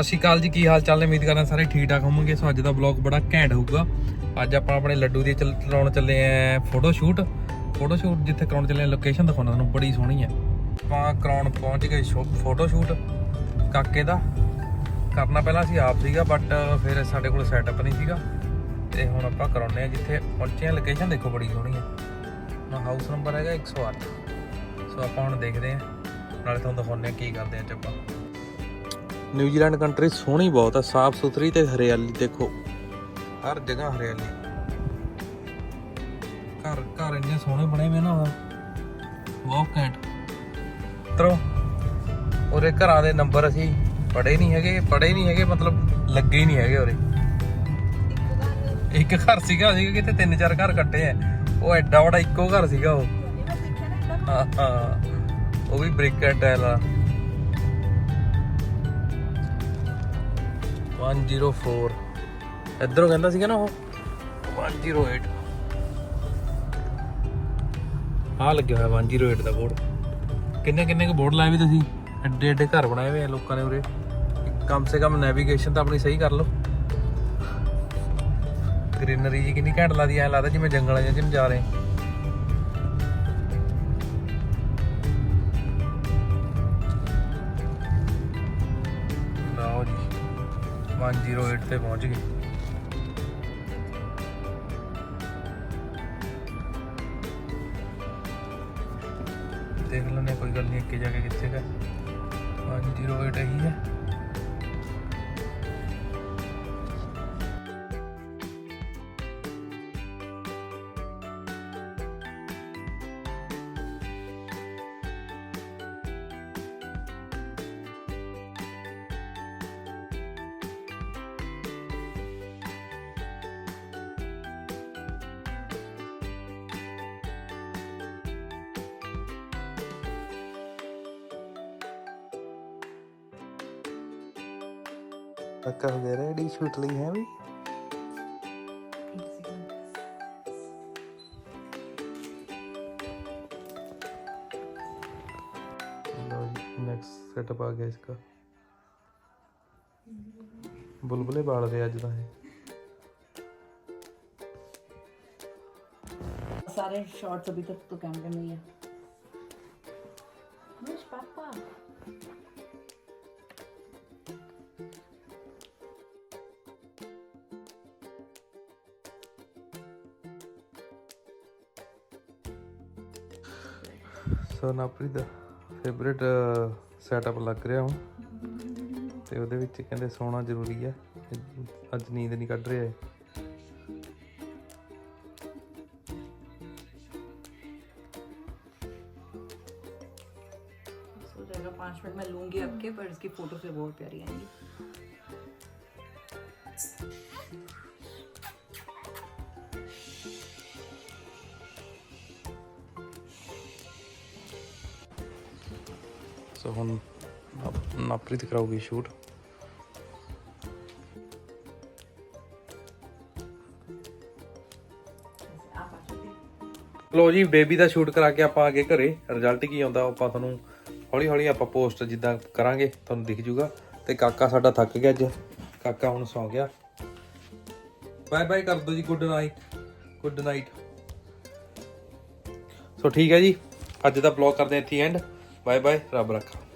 ਸਤਿ ਸ਼੍ਰੀ ਅਕਾਲ ਜੀ, ਕੀ ਹਾਲ ਚਾਲ ਨੇ? ਉਮੀਦ ਕਰਦਾ ਸਾਰੇ ਠੀਕ ਠਾਕ ਹੋਵੋਗੇ। ਸੋ ਅੱਜ ਦਾ ਵਲੌਗ ਬੜਾ ਘੈਂਟ ਹੋਊਗਾ। ਅੱਜ ਆਪਾਂ ਆਪਣੇ ਲੱਡੂ ਦੀ ਚੱਲ- ਚਲਾਉਣ ਚੱਲੇ ਆਂ ਫੋਟੋ ਸ਼ੂਟ ਫੋਟੋ ਸ਼ੂਟ ਜਿੱਥੇ ਕਰਾਉਣ ਚੱਲੇ ਆਂ ਲੋਕੇਸ਼ਨ ਦਿਖਾਉਣਾ ਤੁਹਾਨੂੰ, ਬੜੀ ਸੋਹਣੀ ਹੈ ਆਪਾਂ ਕਰਾਉਣ ਪਹੁੰਚ ਗਏ ਫੋਟੋ ਸ਼ੂਟ ਕਾਕੇ ਦਾ। ਕਰਨਾ ਪਹਿਲਾਂ ਸੀ ਆਪ ਸੀਗਾ ਬਟ ਫਿਰ ਸਾਡੇ ਕੋਲ ਸੈਟਅਪ ਨਹੀਂ ਸੀਗਾ। ਤੇ ਹੁਣ ਆਪਾਂ ਕਰਾਉਨੇ ਆ ਜਿੱਥੇ ਪਹੁੰਚੇ ਆ ਲੋਕੇਸ਼ਨ ਦੇਖੋ, ਬੜੀ ਸੋਹਣੀ ਹੈ ਨਾ ਹਾਊਸ ਨੰਬਰ ਹੈਗਾ 108 ਸੋ ਆਪਾਂ ਹੁਣ ਦੇਖਦੇ ਆ, ਨਾਲੇ ਤੁਹਾਨੂੰ ਦਿਖਾਉਨੇ ਆ ਕੀ ਕਰਦੇ ਆ ਅੱਜ ਆਪਾਂ। ਨਿਊਜ਼ੀਲੈਂਡ ਕੰਟਰੀ ਸੋਹਣੀ ਬਹੁਤ ਆ ਸਾਫ਼ ਸੁਥਰੀ ਤੇ ਹਰਿਆਲੀ ਦੇਖੋ। ਹਰ ਜਗ੍ਹਾ ਹਰਿਆਲੀ। ਘਰ ਘਰ ਇੰਨੇ ਸੋਹਣੇ ਬਣੇ ਹੋਏ ਨਾ ਬਹੁਤ ਘੈਂਟ। ਤਰੋ ਉਰੇ ਘਰਾਂ ਦੇ ਨੰਬਰ ਅਸੀਂ ਪੜੇ ਨਹੀਂ ਹੈਗੇ ਪੜੇ ਨਹੀਂ ਹੈਗੇ ਮਤਲਬ ਲੱਗੇ ਹੀ ਨਹੀਂ ਹੈਗੇ ਉਰੇ। ਇੱਕ ਘਰ ਸੀਗਾ ਅਸੀਂ ਕਿਤੇ ਤਿੰਨ ਚਾਰ ਘਰ ਕੱਟੇ ਆ। ਉਹ ਐਡਾ ਵੱਡਾ ਇੱਕੋ ਘਰ ਸੀਗਾ ਉਹ। ਹਾਂ ਉਹ ਵੀ ਬ੍ਰਿਕ ਐਂਡ ਟਾਇਲ ਆ 104 ਇਧਰੋਂ ਕਹਿੰਦਾ ਸੀਗਾ ਨਾ ਉਹ। 108 ਆ ਲੱਗਿਆ ਹੋਇਆ 108 ਦਾ ਬੋਰਡ ਕਿੰਨੇ ਕਿੰਨੇ ਕੁ ਬੋਰਡ ਲਾਏ ਵੀ ਤੁਸੀਂ? ਐਡੇ ਐਡੇ ਘਰ ਬਣਾਏ ਹੋਏ ਆ ਲੋਕਾਂ ਨੇ ਉਰੇ। ਕਮ ਸੇ ਕਮ ਨੈਵੀਗੇਸ਼ਨ ਤਾਂ ਆਪਣੀ ਸਹੀ ਕਰ ਲਓ। ਗ੍ਰੀਨਰੀ ਜੀ ਕਿੰਨੀ ਘੈਂਟ ਲੱਗਦੀ ਐ ਲੱਗਦਾ ਜਿਵੇਂ ਜੰਗਲਾਂ ਜਿਹੇ ਚ ਜਾ ਰਹੇ 108 ਤੇ ਪਹੁੰਚ ਗਏ ਦੇਖ ਲੈਣੇ ਕੋਈ ਗੱਲ ਨਹੀਂ ਅੱਗੇ ਜਾ ਕੇ ਕਿੱਥੇ ਗਾ 108 ਇਹੀ ਹੈ ਪੱਕਾ ਹੋ ਗਿਆ ਰੈਡੀ ਸ਼ੂਟ ਲਈ ਹੈ ਵੀ लो जी नेक्स्ट सेटअप आ गया इसका बुलबुले बाल रहे अज ਦਾ ਇਹ सारे शॉट्स अभी तक तो कैमरे में ही है अनुष पापा ਸੋ ਨਾਪ੍ਰੀਤ ਦਾ ਫੇਵਰਿਟ ਸੈਟਅਪ ਲੱਗ ਰਿਹਾ ਹੁਣ ਤੇ ਉਹਦੇ ਵਿੱਚ ਕਹਿੰਦੇ ਸੋਣਾ ਜ਼ਰੂਰੀ ਹੈ ਅੱਜ ਨੀਂਦ ਨਹੀਂ ਕੱਢ ਰਿਹਾ ਇਹ सो जाएगा पाँच मिनट में लूंगी आपके पर इसकी फोटो से बहुत प्यारी आएंगी ਸੋ ਹੁਣ ਨਾਪ੍ਰੀਤ ਕਰਾਉਗੀ ਸ਼ੂਟ। ਲੋ ਜੀ, ਬੇਬੀ ਦਾ ਸ਼ੂਟ ਕਰਾ ਕੇ ਆਪਾਂ ਅੱਗੇ ਘਰੇ। ਰਿਜ਼ਲਟ ਕੀ ਆਉਂਦਾ, ਆਪਾਂ ਤੁਹਾਨੂੰ ਹੌਲੀ ਹੌਲੀ ਆਪਾਂ ਪੋਸਟ ਜਿੱਦਾਂ ਕਰਾਂਗੇ, ਤੁਹਾਨੂੰ ਦਿਖ ਜੂਗਾ। ਤੇ ਕਾਕਾ ਸਾਡਾ ਥੱਕ ਗਿਆ ਅੱਜ। ਕਾਕਾ ਹੁਣ ਸੌ ਗਿਆ। ਬਾਏ ਬਾਏ ਕਰ ਦੋ ਜੀ good night good night so ਠੀਕ ਹੈ ਜੀ, ਅੱਜ ਦਾ ਬਲੌਗ ਕਰਦੇ ਹਾਂ ਇੱਥੇ ਐਂਡ ਬਾਏ ਬਾਏ ਰੱਬ ਰੱਖਾ